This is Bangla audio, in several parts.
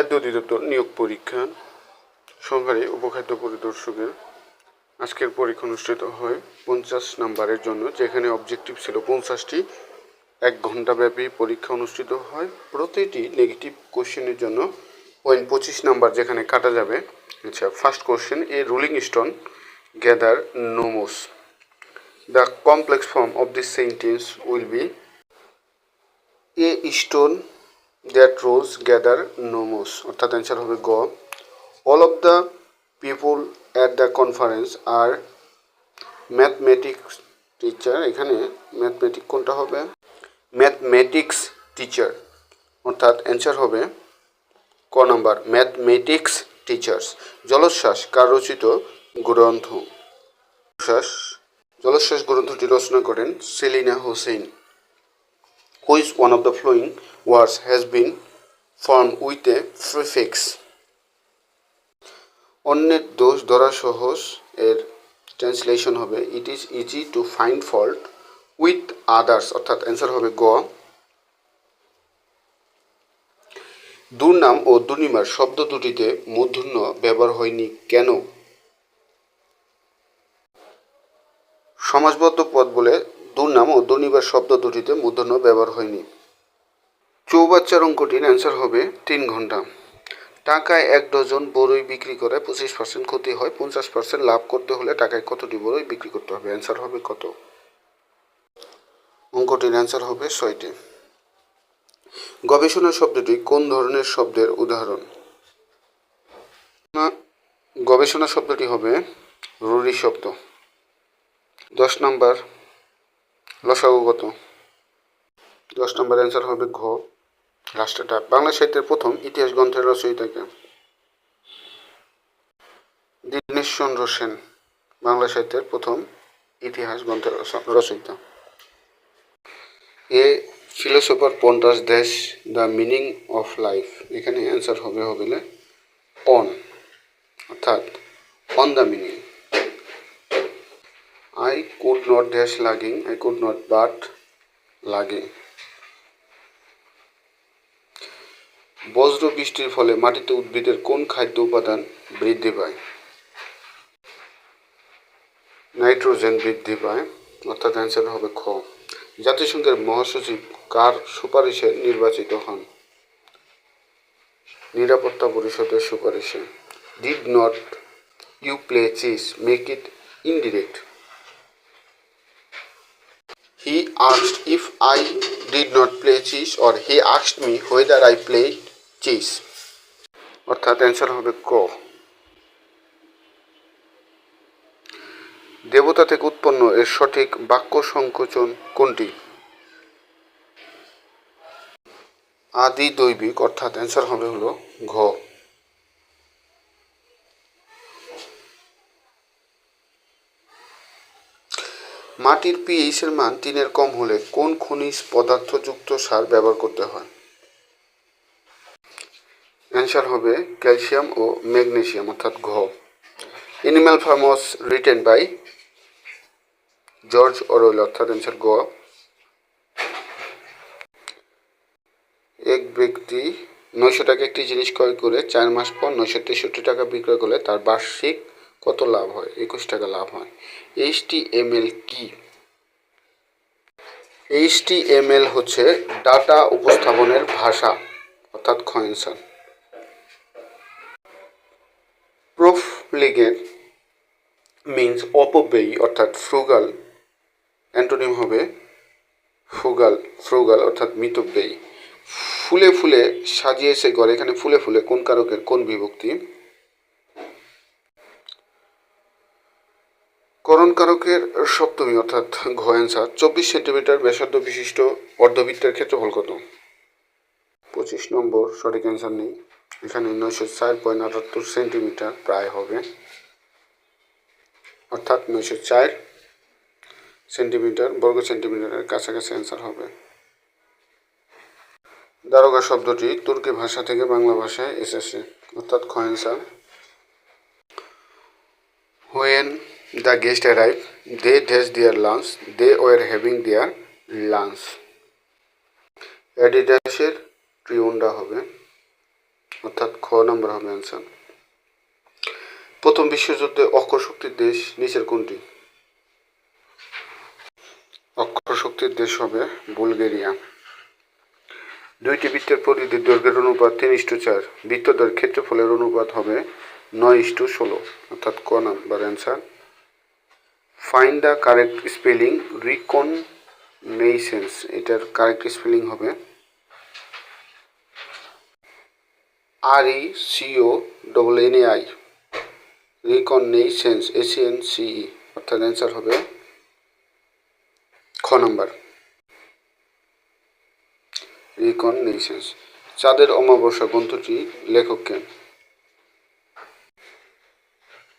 খাদ্য অধিদপ্তর নিয়োগ পরীক্ষা সহকারী উপখাদ্য পরিদর্শকের আজকের পরীক্ষা অনুষ্ঠিত হয় পঞ্চাশ নাম্বারের জন্য, যেখানে অবজেক্টিভ ছিল পঞ্চাশটি। এক ঘন্টাব্যাপী পরীক্ষা অনুষ্ঠিত হয়। প্রতিটি নেগেটিভ কোশ্চেনের জন্য পয়েন্ট পঁচিশ নাম্বার যেখানে কাটা যাবে আচ্ছা first question a rolling stone gather no moss the complex form of this sentence will be a stone that rolls gather no moss অর্থাৎ অ্যান্সার হবে গ। All of the people at the conference are mathematics teacher এখানে ম্যাথমেটিক কোনটা হবে? ম্যাথমেটিক্স টিচার অর্থাৎ অ্যান্সার হবে ক নাম্বার। ম্যাথমেটিক্স টিচার্স জলোচ্ছ্বাস, কার রচিত গ্রন্থ? জলোচ্ছ্বাস জলোচ্ছ্বাস গ্রন্থটি রচনা করেন Selina Hossain which one of the flowing words has been form with a prefix অন্যের দোষ ধরা সহজ এর ট্রান্সলেশন হবে it is easy to find fault with others অর্থাৎ অ্যান্সার হবে গ। দুর্নাম ও দুর্নিমার শব্দ দুটিতে মূর্ধন্য ব্যবহার হয়নি, কেন? সমাজবদ্ধ পদ বলে দুর্নাম ও দুর্নিবার শব্দ দুটিতে মূর্ধন্য ব্যবহার হয়নি। চৌবাচ্চার অঙ্কটির অ্যান্সার হবে তিন ঘণ্টা। টাকায় এক ডজন বড়ই বিক্রি করে পঁচিশ পার্সেন্ট ক্ষতি হয়, পঞ্চাশ পার্সেন্ট লাভ করতে হলে টাকায় কতটি বড়ই বিক্রি করতে হবে? অ্যান্সার হবে কত? অঙ্কটির অ্যান্সার হবে ছয়টি। গবেষণা শব্দটি কোন ধরনের শব্দের উদাহরণ? গবেষণা শব্দটি হবে রুরি শব্দ। দশ নাম্বার, লসাগু কত? দশ নম্বর অ্যান্সার হবে ঘ। রাষ্ট্রটা বাংলা সাহিত্যের প্রথম ইতিহাস গ্রন্থের রচয়িতাকে দীনেশচন্দ্র সেন বাংলা সাহিত্যের প্রথম ইতিহাস গ্রন্থের রচয়িতা। A philosopher ponders, the meaning of life, এখানে অ্যান্সার হবে হবে অন, অর্থাৎ on the meaning. I could not dash লাগিং, I could not but laugh. বজ্র বৃষ্টির ফলে মাটিতে উদ্ভিদের কোন খাদ্য উপাদান বৃদ্ধি পায়? নাইট্রোজেন বৃদ্ধি পায়, অর্থাৎ অ্যান্সার হবে খ। জাতিসংঘের মহাসচিব কার সুপারিশে নির্বাচিত হন? নিরাপত্তা পরিষদের সুপারিশে। Did not you play chess make it indirect he asked if I did not play chess or he asked me whether I played chess. অর্থাৎ অ্যান্সার হবে ক। দেবতা থেকে উৎপন্ন এর সঠিক বাক্য সংকোচন কোনটি? আদি দৈবিক, অর্থাৎ অ্যান্সার হবে হলো ঘ। মাটির পিএইচ এর মান তিনের কম হলে কোন খনিজ পদার্থযুক্ত সার ব্যবহার করতে হয়? অ্যান্সার হবে ক্যালসিয়াম ও ম্যাগনেশিয়াম অর্থাৎ ঘ। Animal Farm was written by George Orwell অর্থাৎ অ্যান্সার গ এক ব্যক্তি নয়শো টাকা একটি জিনিস ক্রয় করে চার মাস পর নয়শো তেষট্টি টাকা বিক্রয় করলে তার বার্ষিক কত লাভ হয়? একুশ টাকা লাভ হয়। এইচটি এম এল কি? এইচটি এম এল হচ্ছে ডাটা উপস্থাপনের ভাষা, অর্থাৎ খয়েন্সার প্রোফলিগের মিন্স অপব্যয়ী, অর্থাৎ ফ্রুগাল অ্যান্টোনিম হবে ফ্রুগাল ফ্রুগাল অর্থাৎ মিতব্যয়ী। ফুলে ফুলে সাজিয়েছে ঘরে, এখানে ফুলে ফুলে কোন কারকের, কোন বিভক্তি? করণ কারকের সপ্তমী, অর্থাৎ ঘ চব্বিশ সেন্টিমিটার ব্যাসার্ধ বিশিষ্ট অর্ধবৃত্তের ক্ষেত্রফল কত? পঁচিশ নম্বর, সঠিক অ্যান্সার নেই। এখানে নয়শো চার পয়েন্ট আটাত্তর সেন্টিমিটার প্রায় হবে। অর্থাৎ নয়শো চার সেন্টিমিটার, বর্গ সেন্টিমিটারের কাছাকাছি অ্যান্সার হবে। দারোগা শব্দটি তুর্কি ভাষা থেকে বাংলা ভাষায় এসেছে। অর্থাৎ খ answer when the guest arrive they dash their lunch they were having their lunch অ্যাডিডাসের ট্রিউন্ডা হবে। অর্থাৎ খ নম্বর হবে অ্যান্সার প্রথম বিশ্বযুদ্ধে অক্ষশক্তির দেশ নিচের কোনটি? অক্ষশক্তির দেশ হবে বুলগেরিয়া। দুইটি বৃত্তের পরিধির দৈর্ঘ্যের অনুপাত তিন ইস্টু চার। বৃত্তদ্বয়ের ক্ষেত্রফলের অনুপাত হবে নয় ইস্টু ষোলো। অর্থাৎ ক number answer find the correct spelling reconnaissance এটার কারেক্ট স্পেলিং হবে R E C O double N A I reconnaissance এসিএন C E অর্থাৎ অ্যান্সার হবে খ নাম্বার রিকননেইসেন্স চাঁদের অমাবস্যা গ্রন্থটি লেখককে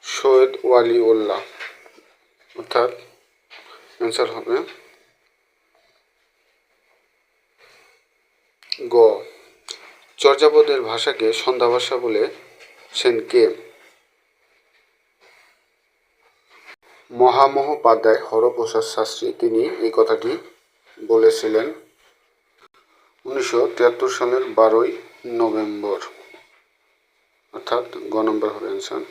সৈয়দ ওয়ালি উল্লাহ অর্থাৎ অ্যান্সার হবে গ। চর্যাপদের ভাষাকে সন্ধ্যা ভাষা বলে সেন কে। মহামহোপাধ্যায় হরপ্রসাদ শাস্ত্রী তিনি এই কথাটি বলেছিলেন উনিশশো তিয়াত্তর সালের বারোই নভেম্বর। অর্থাৎ গ নম্বর হবে অ্যান্সার।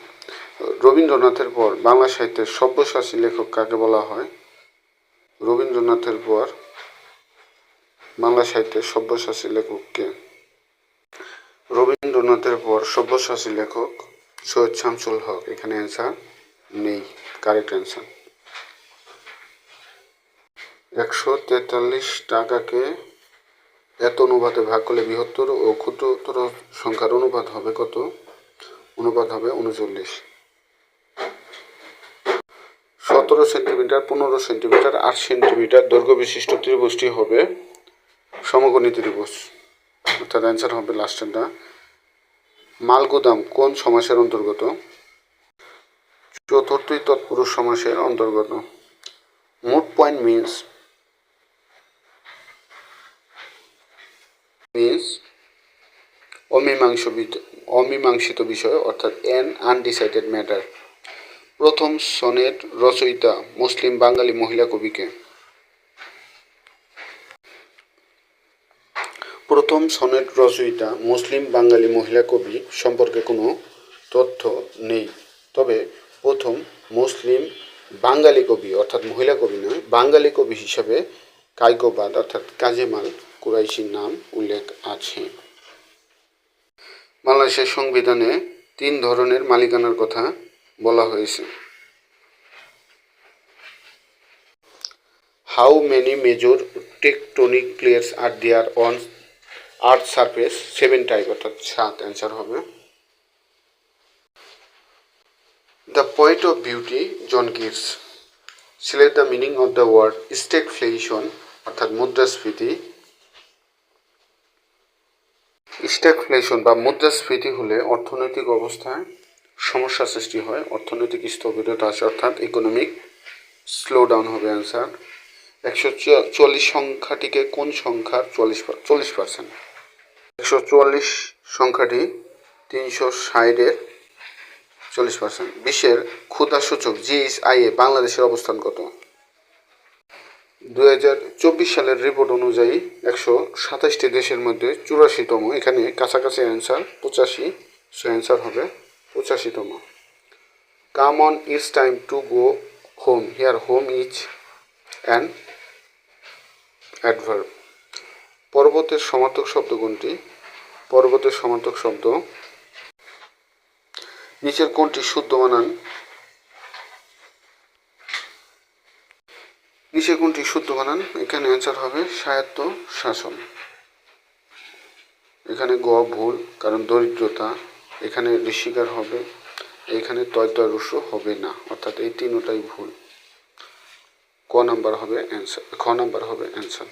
রবীন্দ্রনাথের পর বাংলা সাহিত্যের সব্যসাচী লেখক কাকে বলা হয়? রবীন্দ্রনাথের পর বাংলা সাহিত্যের সব্যসাচী লেখককে রবীন্দ্রনাথের পর সব্যসাচী লেখক সৈয়দ শামসুল হক। এখানে অ্যান্সার নেই কারেক্ট অ্যান্সার একশো তেতাল্লিশ টাকাকে এত অনুপাতে ভাগ করলে বৃহত্তর ও ক্ষুদ্রতর সংখ্যার অনুপাত হবে কত? অনুপাত হবে উনচল্লিশ। সতেরো সেন্টিমিটার, পনেরো সেন্টিমিটার, আট সেন্টিমিটার দৈর্ঘ্য বিশিষ্ট ত্রিভুজটি হবে সমকোণী ত্রিভুজ। অর্থাৎ অ্যান্সার হবে লাস্টেরটা মালগুদাম কোন সমাসের অন্তর্গত? চতুর্থী তৎপুরুষ সমাসের অন্তর্গত। মুড পয়েন্ট মিনস মিনস অমীমাংস অমীমাংসিত বিষয়, অর্থাৎ এন আনডিসাইডেড ম্যাটার প্রথম সনেট রচয়িতা মুসলিম বাঙালি মহিলা কবিকে। প্রথম সনেট রচয়িতা মুসলিম বাঙালি মহিলা কবি সম্পর্কে কোনো তথ্য নেই। তবে প্রথম মুসলিম বাঙালি কবি, অর্থাৎ মহিলা কবি নয়, বাঙালি কবি হিসাবে কাইকোবাদ, অর্থাৎ কাজেমাল কুরাইশির নাম উল্লেখ আছে। বাংলাদেশের সংবিধানে তিন ধরনের মালিকানার কথা বলা হয়েছে। How many major tectonic players are there on earth surface, seven type অর্থাৎ সাত অ্যান্সার হবে। The point of beauty, John Keats, select the meaning of the word stake stagflation অর্থাৎ মুদ্রাস্ফীতি। স্ট্যাগফ্লেশন বা মুদ্রাস্ফীতি হলে অর্থনৈতিক অবস্থায় সমস্যা সৃষ্টি হয়, অর্থনৈতিক স্থবিরতা আসে অর্থাৎ ইকোনমিক স্লো ডাউন হবে অ্যান্সার। একশো চুয়াল্লিশ সংখ্যাটিকে কোন সংখ্যার চল্লিশ চল্লিশ পার্সেন্ট একশো চুয়াল্লিশ সংখ্যাটি তিনশো ষাটের চল্লিশ পার্সেন্ট বিশ্বের ক্ষুদা সূচক জিএসআই এ বাংলাদেশের অবস্থান কত? দু হাজার চব্বিশ সালের রিপোর্ট অনুযায়ী একশো সাতাশটি দেশের মধ্যে চুরাশিতম। এখানে কাছাকাছি অ্যান্সার পঁচাশি সো অ্যান্সার হবে পঁচাশিতম। Come on it's time to go home here home is an adverb পর্বতের সমার্থক শব্দ কোনটি পর্বতের সমার্থক শব্দ। নিচের কোনটি শুদ্ধ বানান নিচে কোনটি শুদ্ধ বানান এখানে অ্যান্সার হবে সাহিত্য শাসন। এখানে গ ভুল, কারণ দরিদ্রতা। এখানে ঋষিকার হবে, এখানে তয় তয় রস্য হবে না। অর্থাৎ এই তিনটাই ভুল। ক নাম্বার হবে অ্যান্সার খ নাম্বার হবে অ্যান্সার